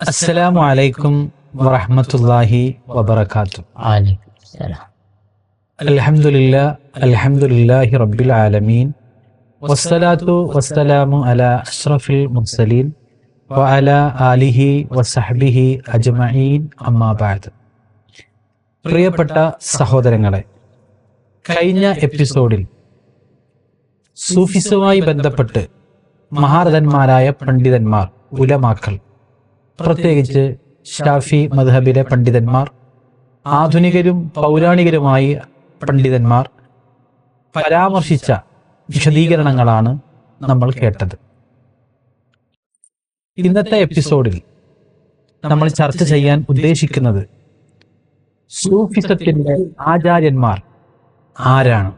അസ്സലാമു അലൈക്കും വലൈക്കും സലാം അൽഹംദുലില്ലാ അൽഹംദുലില്ലാഹി റബ്ബിൽ ആലമീൻ. വസ്സലാത്തു വസ്സലാമു അലാ അഷ്റഫിൽ മുർസലീൻ. വഅലാ ആലിഹി വസഹ്ബിഹി അജ്മഈൻ. അമ്മാ ബഅദ്. പ്രിയപ്പെട്ട സഹോദരങ്ങളെ കഴിഞ്ഞ എപ്പിസോഡിൽ സൂഫിസുമായി ബന്ധപ്പെട്ട് മഹാരഥന്മാരായ പണ്ഡിതന്മാർ ഉലമാക്കൾ പ്രത്യേകിച്ച് ഷാഫി മദ്ഹബിലെ പണ്ഡിതന്മാർ ആധുനികരും പൗരാണികരുമായി പണ്ഡിതന്മാർ പരാമർശിച്ച വിശദീകരണങ്ങളാണ് നമ്മൾ കേട്ടത്. ഇന്നത്തെ എപ്പിസോഡിൽ നമ്മൾ ചർച്ച ചെയ്യാൻ ഉദ്ദേശിക്കുന്നത് സൂഫിസത്തിന്റെ ആചാര്യന്മാർ ആരാണ്?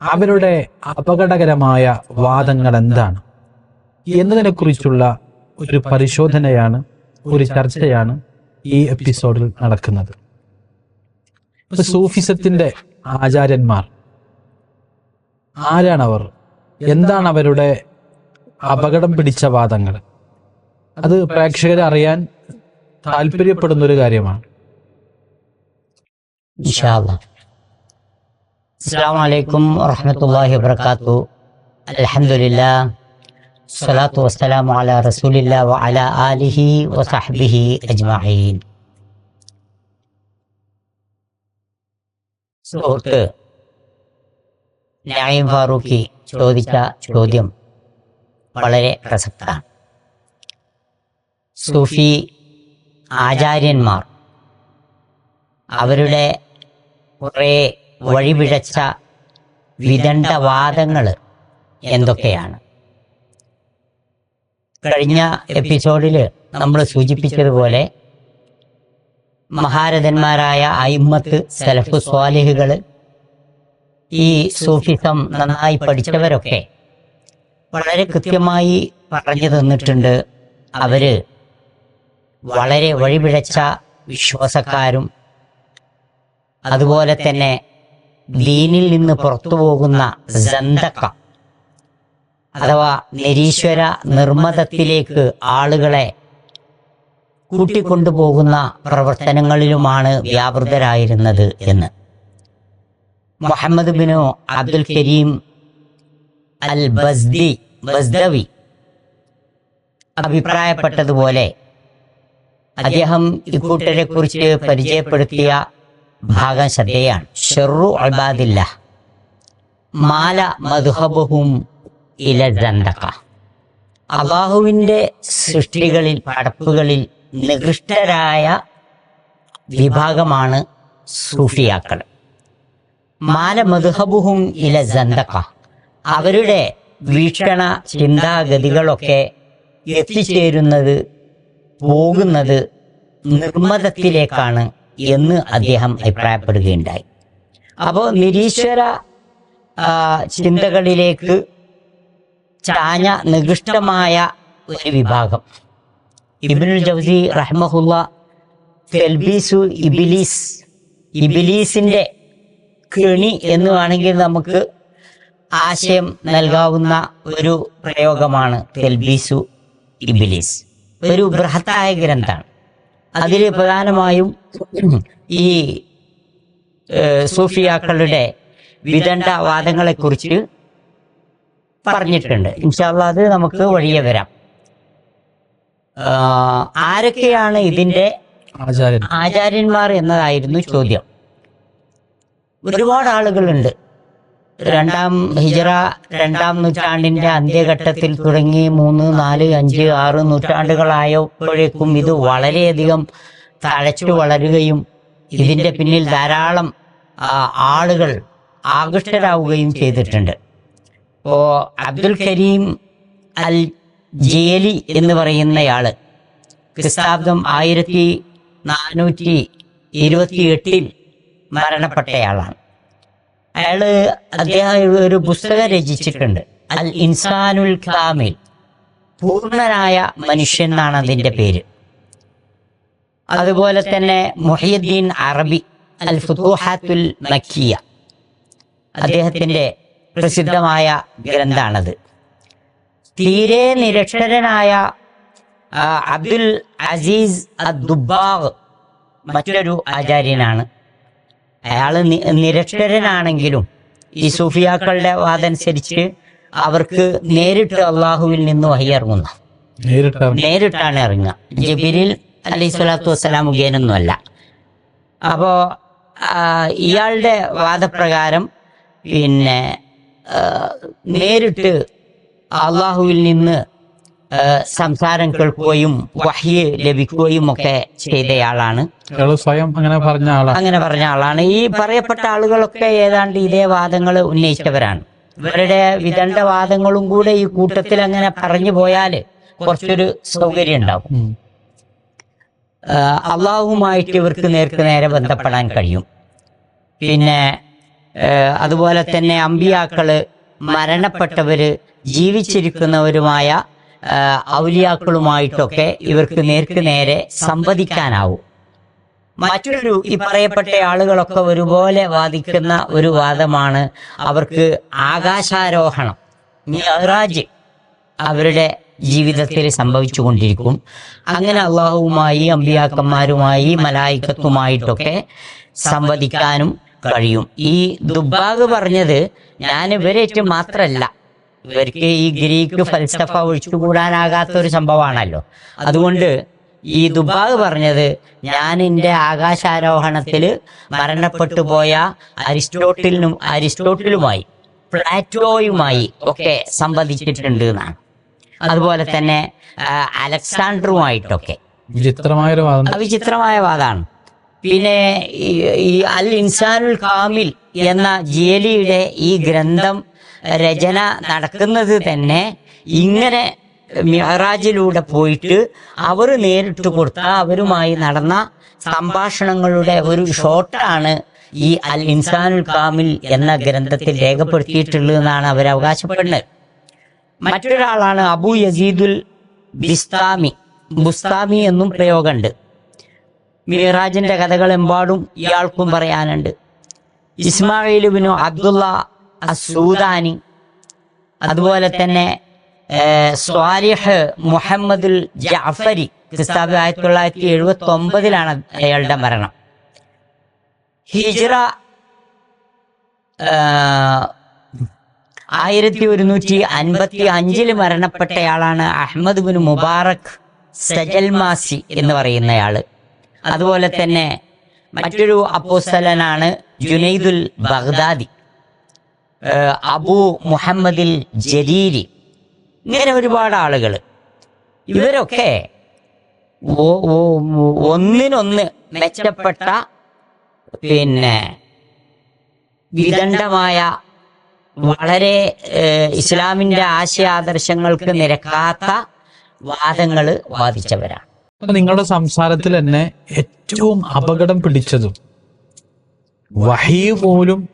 അവരുടെ അപകടകരമായ വാദങ്ങൾ എന്താണ് എന്നതിനെക്കുറിച്ചുള്ള ഒരു പരിശോധനയാണ് ഒരു ചർച്ചയാണ് ഈ എപ്പിസോഡിൽ നടക്കുന്നത്. സൂഫിസത്തിന്റെ ആചാര്യന്മാർ ആരാണവർ? എന്താണ് അവരുടെ അപകടം പിടിച്ച വാദങ്ങൾ? അത് പ്രേക്ഷകരെ അറിയാൻ താല്പര്യപ്പെടുന്ന ഒരു കാര്യമാണ് അസ്സാം വലൈക്കും വാഹമത്തല്ലാഹി വാത്തു അൽഹംദുലില്ലാ സ്വലാത്തു വസ്സലാമു അലാ റസൂലില്ലാഹി വ അലാ ആലിഹി വസഹ്ബിഹി അജ്മഈൻ. സുഹൃത്ത് നഈം ഫാറൂഖി ചോദിച്ച ചോദ്യം വളരെ പ്രസക്തമാണ്. സൂഫി ആചാര്യന്മാർ അവരുടെ കുറേ വഴിപിഴച്ച വിദണ്ഡവാദങ്ങൾ എന്തൊക്കെയാണ്? കഴിഞ്ഞ എപ്പിസോഡിൽ നമ്മൾ സൂചിപ്പിച്ചതുപോലെ മഹാരഥന്മാരായ അയിമത്ത് സലഫ് സ്വാലിഹുകൾ ഈ സൂഫിസം നന്നായി പഠിച്ചവരൊക്കെ വളരെ കൃത്യമായി പറഞ്ഞു തന്നിട്ടുണ്ട്. അവർ വളരെ വഴിപിഴച്ച വിശ്വാസക്കാരും അതുപോലെ തന്നെ ദീനിൽ നിന്ന് പുറത്തു പോകുന്ന ജന്തക്ക അഥവാ നിരീശ്വര നിർമ്മതത്തിലേക്ക് ആളുകളെ കൂട്ടിക്കൊണ്ടുപോകുന്ന പ്രവർത്തനങ്ങളിലുമാണ് വ്യാപൃതരായിരുന്നത് എന്ന്. മുഹമ്മദ് ബിനു അബ്ദുൽ കരീം അൽ ബസ്ദി ബസ്ദവി അഭിപ്രായപ്പെട്ടതുപോലെ അദ്ദേഹം ഇക്കൂട്ടരെ കുറിച്ച് പരിചയപ്പെടുത്തിയ ഭാഗം ശ്രദ്ധേയാണ്. ഷെറു അബാദില്ല മാല മധുഹബുഹും ഇല ജന്തക അള്ളാഹുവിന്റെ സൃഷ്ടികളിൽ പടപ്പുകളിൽ നികൃഷ്ടരായ വിഭാഗമാണ് സൂഫിയാക്കൾ. മാല മധുഹബുഹും ഇല ജന്തക അവരുടെ വീക്ഷണ ചിന്താഗതികളൊക്കെ എത്തിച്ചേരുന്നത് പോകുന്നത് നിർമ്മതത്തിലേക്കാണ് എന്ന് അദ്ദേഹം അഭിപ്രായപ്പെടുകയുണ്ടായി. അപ്പോൾ നിരീശ്വര ചിന്തകളിലേക്ക് ചാഞ്ഞ നികൃഷ്ടമായ ഒരു വിഭാഗം. ഇബിനുൽ ജൗസി റഹ്മഹുല്ല തെൽബീസു ഇബിലീസ് ഇബിലീസിന്റെ കിണി എന്ന് വേണമെങ്കിൽ നമുക്ക് ആശയം നൽകാവുന്ന ഒരു പ്രയോഗമാണ് തെൽബീസു ഇബിലീസ്. ഒരു ബൃഹത്തായ ഗ്രന്ഥാണ് അതിൽ പ്രധാനമായും ഈ സൂഫിയാക്കളുടെ വിദണ്ഡ വിദണ്ഡവാദങ്ങളെക്കുറിച്ച് പറഞ്ഞിട്ടുണ്ട്. ഇൻഷാല്ല അത് നമുക്ക് വഴിയെ വരാം. ആരൊക്കെയാണ് ഇതിന്റെ ആചാര്യന്മാർ എന്നതായിരുന്നു ചോദ്യം. ഒരുപാട് ആളുകളുണ്ട്. രണ്ടാം ഹിജറ രണ്ടാം നൂറ്റാണ്ടിന്റെ അന്ത്യഘട്ടത്തിൽ തുടങ്ങി മൂന്ന് നാല് അഞ്ച് ആറ് നൂറ്റാണ്ടുകളായപ്പോഴേക്കും ഇത് വളരെയധികം തഴച്ചു വളരുകയും ഇതിന്റെ പിന്നിൽ ധാരാളം ആളുകൾ ആകൃഷ്ടരാവുകയും ചെയ്തിട്ടുണ്ട്. ഇപ്പോ അബ്ദുൽ കരീം അൽ ജേലി എന്ന് പറയുന്നയാൾ. ക്രിസ്താബ്ദം ആയിരത്തി നാനൂറ്റി ഇരുപത്തി എട്ടിൽ മരണപ്പെട്ടയാളാണ്. അയാൾ അദ്ദേഹം ഒരു പുസ്തകം രചിച്ചിട്ടുണ്ട്. അൽ ഇൻസാനുൽ കാമിൽ. പൂർണനായ മനുഷ്യൻ എന്നാണ് അതിന്റെ പേര്. അതുപോലെ തന്നെ മുഹിയുദ്ദീൻ അറബി അൽ ഫുത്തൂഹാത്തുൽ മക്കിയ. അദ്ദേഹത്തിന്റെ പ്രസിദ്ധമായ ഗ്രന്ഥാണത്. തീരെ നിരക്ഷരനായ അബ്ദുൽ അസീസ് ദുബാഗ് മറ്റൊരു ആചാര്യനാണ്. അയാൾ നിരക്ഷരനാണെങ്കിലും ഈ സൂഫിയാക്കളുടെ വാദനുസരിച്ച് അവർക്ക് നേരിട്ട് അള്ളാഹുവിൽ നിന്ന് വഹിയിറങ്ങുന്നു നേരിട്ട് നേരിട്ടാണ് ഇറങ്ങുക. ജബിരിൽ അലൈഹി സ്വലാത്തു വസ്സലാം മുഖേനൊന്നുമല്ല. അപ്പോ ഇയാളുടെ വാദപ്രകാരം പിന്നെ നേരിട്ട് അള്ളാഹുവിൽ നിന്ന് സംസാരം കേൾക്കുകയും വഹ്യ് ലഭിക്കുകയും ഒക്കെ ചെയ്തയാളാണ്. സ്വയം അങ്ങനെ പറഞ്ഞ ആളാണ് അങ്ങനെ പറഞ്ഞ ആളാണ്. ഈ പറയപ്പെട്ട ആളുകളൊക്കെ ഏതാണ്ട് ഇതേ വാദങ്ങൾ ഉന്നയിച്ചവരാണ്. ഇവരുടെ വിദണ്ഡ വാദങ്ങളും കൂടെ ഈ കൂട്ടത്തിൽ അങ്ങനെ പറഞ്ഞു പോയാൽ കുറച്ചൊരു സൗകര്യം ഉണ്ടാവും. അള്ളാഹുമായിട്ട് ഇവർക്ക് നേർക്ക് നേരെ ബന്ധപ്പെടാൻ കഴിയും. പിന്നെ അതുപോലെ തന്നെ അമ്പിയാക്കൾ മരണപ്പെട്ടവര് ജീവിച്ചിരിക്കുന്നവരുമായ ഔലിയാക്കളുമായിട്ടൊക്കെ ഇവർക്ക് നേർക്ക് നേരെ സംവദിക്കാനാവും. മറ്റൊരു ഈ പറയപ്പെട്ട ആളുകളൊക്കെ ഒരുപോലെ വാദിക്കുന്ന ഒരു വാദമാണ് അവർക്ക് ആകാശാരോഹണം മിറാജ് അവരുടെ ജീവിതത്തിൽ സംഭവിച്ചുകൊണ്ടിരിക്കും. അങ്ങനെ അള്ളാഹുവുമായി അമ്പിയാക്കന്മാരുമായി മലായിക്കത്തുമായിട്ടൊക്കെ സംവദിക്കാനും കഴിയും. ഈ ദുബാഗ് പറഞ്ഞത് ഞാൻ ഇവരേറ്റ് മാത്രല്ല ഇവർക്ക് ഈ ഗ്രീക്ക് ഫൽസഫ ഒഴിച്ചുകൂടാനാകാത്ത ഒരു സംഭവമാണല്ലോ. അതുകൊണ്ട് ഈ ദുബാഗ് പറഞ്ഞത് ഞാൻ എന്റെ ആകാശാരോഹണത്തിൽ മരണപ്പെട്ടു പോയ അരിസ്റ്റോട്ടിലിനും അരിസ്റ്റോട്ടിലുമായി പ്ലാറ്റോയുമായി ഒക്കെ സംബന്ധിച്ചിട്ടുണ്ട് എന്നാണ്. അതുപോലെ തന്നെ അലക്സാണ്ടറുമായിട്ടൊക്കെ വിചിത്രമായ വിചിത്രമായ വാദമാണ്. പിന്നെ ഈ അൽ ഇൻസാനുൽ കാമിൽ എന്ന ജിയലിയുടെ ഈ ഗ്രന്ഥം രചന നടക്കുന്നത് തന്നെ ഇങ്ങനെ മിഹറാജിലൂടെ പോയിട്ട് അവർ നേരിട്ട് കൊടുത്ത അവരുമായി നടന്ന സംഭാഷണങ്ങളുടെ ഒരു ഷോട്ടാണ് ഈ അൽ ഇൻസാനുൽ കാമിൽ എന്ന ഗ്രന്ഥത്തിൽ രേഖപ്പെടുത്തിയിട്ടുള്ളതെന്നാണ് അവർ അവകാശപ്പെടുന്നത്. മറ്റൊരാളാണ് അബു യസീദുൽ ബിസ്താമി. ബുസ്താമി എന്നും പ്രയോഗമുണ്ട്. മിറാജിന്റെ കഥകൾ എമ്പാടും ഇയാൾക്കും പറയാനുണ്ട്. ഇസ്മായിലുബിനു അബ്ദുള്ള അസൂദാനി അതുപോലെ തന്നെ സ്വാലിഹ് മുഹമ്മദുൽ ജാഫരി ക്രിസ്താബ് ആയിരത്തി തൊള്ളായിരത്തി എഴുപത്തി ഒമ്പതിലാണ് അയാളുടെ മരണം. ഹിജ്റ ആയിരത്തി ഒരുന്നൂറ്റി അൻപത്തി അഞ്ചിൽ മരണപ്പെട്ടയാളാണ് അഹമ്മദ് ബിൻ മുബാറക് സജൽമാസി എന്ന് പറയുന്നയാൾ. അതുപോലെ തന്നെ മറ്റൊരു അപ്പോസ്തലനാണ് ജുനൈദുൽ ബഗ്ദാദി. അബു മുഹമ്മദിൽ ജരീരി ഇങ്ങനെ ഒരുപാട് ആളുകൾ ഇവരൊക്കെ ഒന്നിനൊന്ന് മെച്ചപ്പെട്ട പിന്നെ വിദണ്ഡമായ വളരെ ഇസ്ലാമിന്റെ ആശയ ആദർശങ്ങൾക്ക് നിരക്കാത്ത വാദങ്ങൾ വാദിച്ചവരാണ്. നിങ്ങളുടെ സംസാരത്തിൽ തന്നെ ഏറ്റവും അപകടം പിടിച്ചതും വഹി പോലും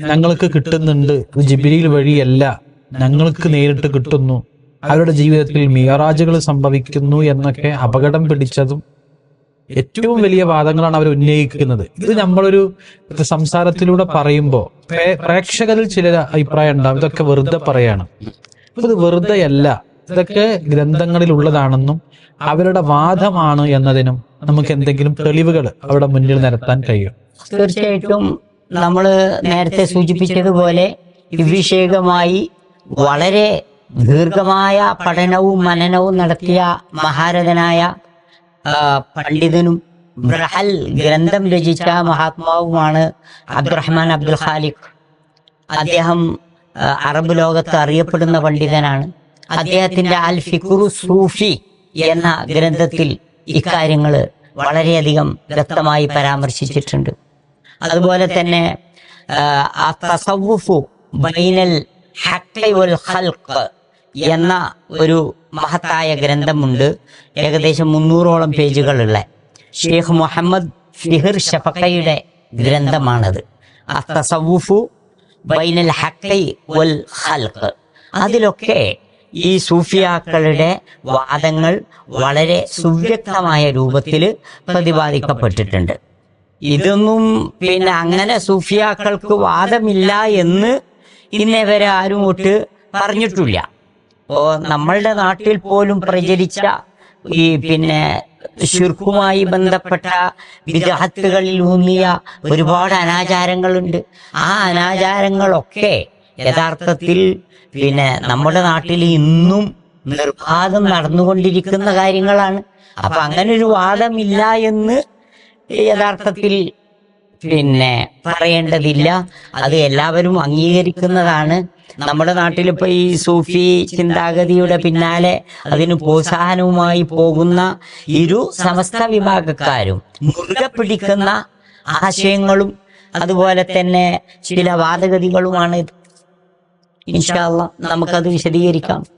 ഞങ്ങൾക്ക് കിട്ടുന്നുണ്ട്. ഇത് ജിബിരിയിൽ വഴിയല്ല. ഞങ്ങൾക്ക് നേരിട്ട് കിട്ടുന്നു. അവരുടെ ജീവിതത്തിൽ മിയറാജുകൾ സംഭവിക്കുന്നു എന്നൊക്കെ അപകടം പിടിച്ചതും ഏറ്റവും വലിയ വാദങ്ങളാണ് അവർ ഉന്നയിക്കുന്നത്. ഇത് നമ്മളൊരു സംസാരത്തിലൂടെ പറയുമ്പോൾ പ്രേക്ഷകരിൽ ചില അഭിപ്രായം ഉണ്ടാവും. ഇതൊക്കെ വെറുതെ പറയാണ്. ഇത് വെറുതെയല്ല. ഇതൊക്കെ ഗ്രന്ഥങ്ങളിൽ ഉള്ളതാണെന്നും അവരുടെ വാദമാണ് എന്നതിനും നമുക്ക് എന്തെങ്കിലും തെളിവുകൾ അവിടെ മുന്നിൽ നിരത്താൻ കഴിയും. തീർച്ചയായിട്ടും നമ്മൾ നേരത്തെ സൂചിപ്പിച്ചതുപോലെ വിഷയകമായി വളരെ ദീർഘമായ പഠനവും മനനവും നടത്തിയ മഹാരഥനായ പണ്ഡിതനും ബ്രഹൽ ഗ്രന്ഥം രചിച്ച മഹാത്മാവുമാണ് അബ്ദുറഹ്മാൻ അബ്ദുൽ ഖാലിഖ്. അദ്ദേഹം അറബ് ലോകത്ത് അറിയപ്പെടുന്ന പണ്ഡിതനാണ്. അദ്ദേഹത്തിന്റെ അൽ ഫിഖുറു സൂഫി എന്ന ഗ്രന്ഥത്തിൽ ഇക്കാര്യങ്ങൾ വളരെയധികം വ്യക്തമായി പരാമർശിച്ചിട്ടുണ്ട്. അതുപോലെ തന്നെ തസവുഫു ബൈനൽ എന്ന ഒരു മഹത്തായ ഗ്രന്ഥമുണ്ട്. ഏകദേശം മുന്നൂറോളം പേജുകളുള്ള ഷെയ്ഖ് മുഹമ്മദ് ഫിഹിർ ഷഫക്കയുടെ ഗ്രന്ഥമാണത്. തസവുഫു ബൈനൽ വൽ അതിലൊക്കെ ഈ സൂഫിയാക്കളുടെ വാദങ്ങൾ വളരെ സുവ്യക്തമായ രൂപത്തിൽ പ്രതിപാദിക്കപ്പെട്ടിട്ടുണ്ട്. ഇതൊന്നും പിന്നെ അങ്ങനെ സൂഫിയാക്കൾക്ക് വാദമില്ല എന്ന് ഇന്നേ വരെ ആരും ഒട്ട് പറഞ്ഞിട്ടില്ല. ഓ നമ്മളുടെ നാട്ടിൽ പോലും പ്രചരിച്ച ഈ പിന്നെ ശുർക്കുമായി ബന്ധപ്പെട്ട വിദഹത്തുകളിൽ ഊന്നിയ ഒരുപാട് അനാചാരങ്ങളുണ്ട്. ആ അനാചാരങ്ങളൊക്കെ യഥാർത്ഥത്തിൽ പിന്നെ നമ്മുടെ നാട്ടിൽ ഇന്നും നിർബാധം നടന്നുകൊണ്ടിരിക്കുന്ന കാര്യങ്ങളാണ്. അപ്പൊ അങ്ങനെ ഒരു വാദമില്ല എന്ന് യഥാർത്ഥത്തിൽ പിന്നെ പറയേണ്ടതില്ല. അത് എല്ലാവരും അംഗീകരിക്കുന്നതാണ്. നമ്മുടെ നാട്ടിലിപ്പോ ഈ സൂഫി ചിന്താഗതിയുടെ പിന്നാലെ അതിന് പ്രോത്സാഹനവുമായി പോകുന്ന ഇരു സമസ്ത വിഭാഗക്കാരും മുറുകെ പിടിക്കുന്ന ആശയങ്ങളും അതുപോലെ തന്നെ ചില വാദഗതികളുമാണ് ഇൻഷാല്ല നമുക്കത് വിശദീകരിക്കാം.